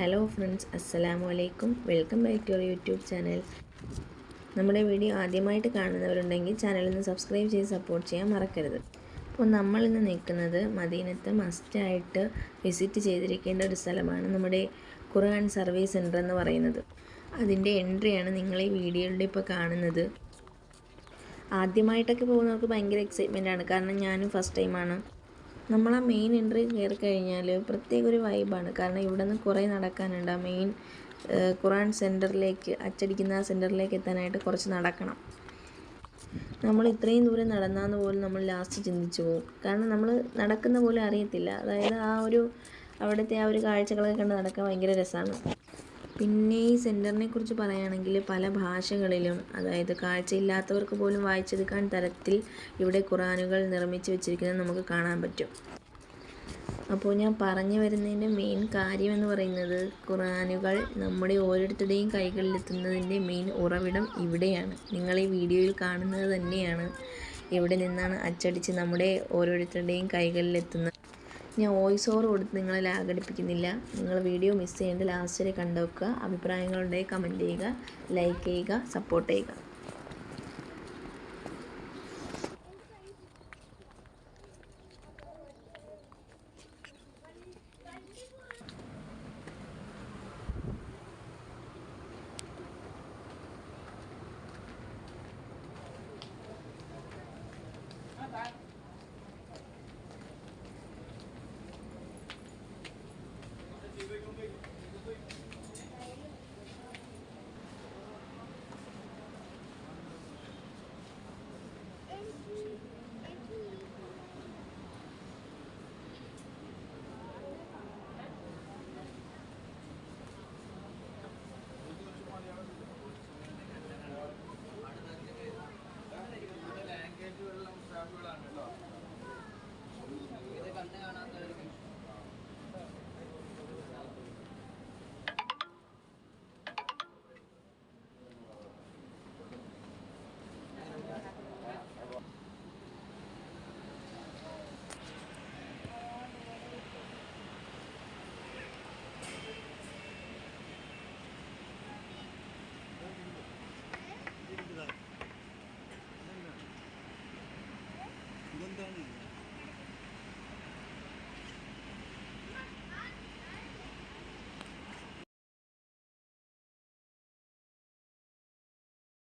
Hello friends അസ്സലാമു അലൈക്കും welcome back to our YouTube channel. നമ്മുടെ വീഡിയോ ആദ്യമായിട്ട് കാണുന്നവരുണ്ടെങ്കിൽ ചാനലൊന്ന് സബ്സ്ക്രൈബ് ചെയ്ത് സപ്പോർട്ട് ചെയ്യാൻ മറക്കരുത്. അപ്പോൾ നമ്മൾ ഇന്ന് നിൽക്കുന്നത് മദീനത്ത് മസ്റ്റായിട്ട് വിസിറ്റ് ചെയ്തിരിക്കേണ്ട ഒരു സ്ഥലമാണ് നമ്മുടെ ഖുർആൻ സർവീസ് സെന്റർ എന്ന് പറയുന്നത്. അതിന്റെ എൻട്രിയാണ് നിങ്ങൾ ഈ വീഡിയോയിലൂടെ ഇപ്പോൾ കാണുന്നത്. ആദ്യമായിട്ടൊക്കെ പോകുന്നവർക്ക് ഭയങ്കര എക്സൈറ്റ്മെന്റ് ആണ്. കാരണം ഞാനും ഫസ്റ്റ് ടൈമാണ് നമ്മൾ ആ മെയിൻ എൻട്രി കയറി കഴിഞ്ഞാൽ പ്രത്യേക ഒരു വൈബാണ് കാരണം ഇവിടെ നിന്ന് കുറേ നടക്കാനുണ്ട്. ആ മെയിൻ ഖുറാൻ സെന്ററിലേക്ക് അച്ചടിക്കുന്ന ആ സെന്ററിലേക്ക് എത്താനായിട്ട് കുറച്ച് നടക്കണം. നമ്മൾ ഇത്രയും ദൂരം നടന്നാന്ന് പോലും നമ്മൾ ലാസ്റ്റ് ചിന്തിച്ചു പോകും. കാരണം നമ്മൾ നടക്കുന്ന പോലും അറിയത്തില്ല. അതായത് ആ ഒരു അവിടുത്തെ ആ ഒരു കാഴ്ചകളൊക്കെ കണ്ട് നടക്കാൻ ഭയങ്കര രസമാണ് പിന്നെ ഈ സെന്ററിനെ കുറിച്ച് പറയുകയാണെങ്കിൽ പല ഭാഷകളിലും അതായത് കാഴ്ചയില്ലാത്തവർക്ക് പോലും വായിച്ചെടുക്കാൻ തരത്തിൽ ഇവിടെ ഖുറാനുകൾ നിർമ്മിച്ച് വെച്ചിരിക്കുന്നത് നമുക്ക് കാണാൻ പറ്റും. അപ്പോൾ ഞാൻ പറഞ്ഞു വരുന്നതിന്റെ മെയിൻ കാര്യം എന്ന് പറയുന്നത് ഖുറാനുകൾ നമ്മുടെ ഓരോരുത്തരുടെയും കൈകളിലെത്തുന്നതിന്റെ മെയിൻ ഉറവിടം ഇവിടെയാണ്. നിങ്ങൾ ഈ വീഡിയോയിൽ കാണുന്നത് തന്നെയാണ്. ഇവിടെ നിന്നാണ് അച്ചടിച്ച് നമ്മുടെ ഓരോരുത്തരുടെയും കൈകളിലെത്തുന്നത്? ഞാൻ വോയിസ് ഓവർ കൊടുത്ത് നിങ്ങളെ ലാഗടിപ്പിക്കുന്നില്ല നിങ്ങൾ വീഡിയോ മിസ് ചെയ്യേണ്ട ലാസ്റ്റ് വരെ കണ്ടു വെക്കുക അഭിപ്രായങ്ങളുണ്ടെങ്കിൽ കമന്റ് ചെയ്യുക. ലൈക്ക് ചെയ്യുക. സപ്പോർട്ട് ചെയ്യുക. Bye. வந்து ஆனால்